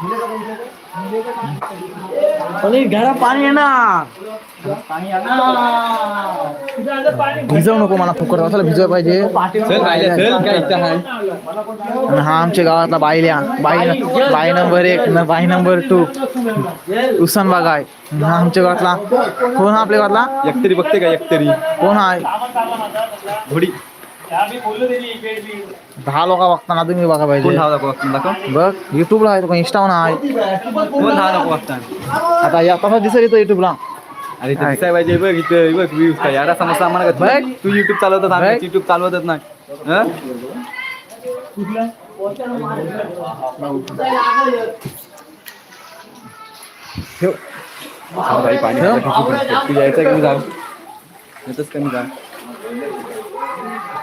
घरा पाणी येणार भिजवू नको मला फुकट असायला भिजवाय पाहिजे हा आमच्या गावातला बाईल्या बाई बाई नंबर एक ना बाई नंबर टू उसन बागाय हा आमच्या गावातला कोण हा आपल्या गावातला एकतरी बघते का एकतरी कोण आहे घोडी दहा लोक बघताना तुम्ही बघा पाहिजे दहा लोक बघताना दाखव बघ युट्यूबला आहे तो इन्स्टावर आहे ना लोक बघताना आता या तसा दिसत येतो युट्यूबला अरे ते दिसाय पाहिजे बघ इथं बघ व्ह्यूज काय यार असा मसा आम्हाला बघ तू युट्यूब चालवतात आम्ही युट्यूब चालवतच नाही तो जायचं कमी जा येतच कमी जा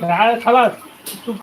啥？他那都。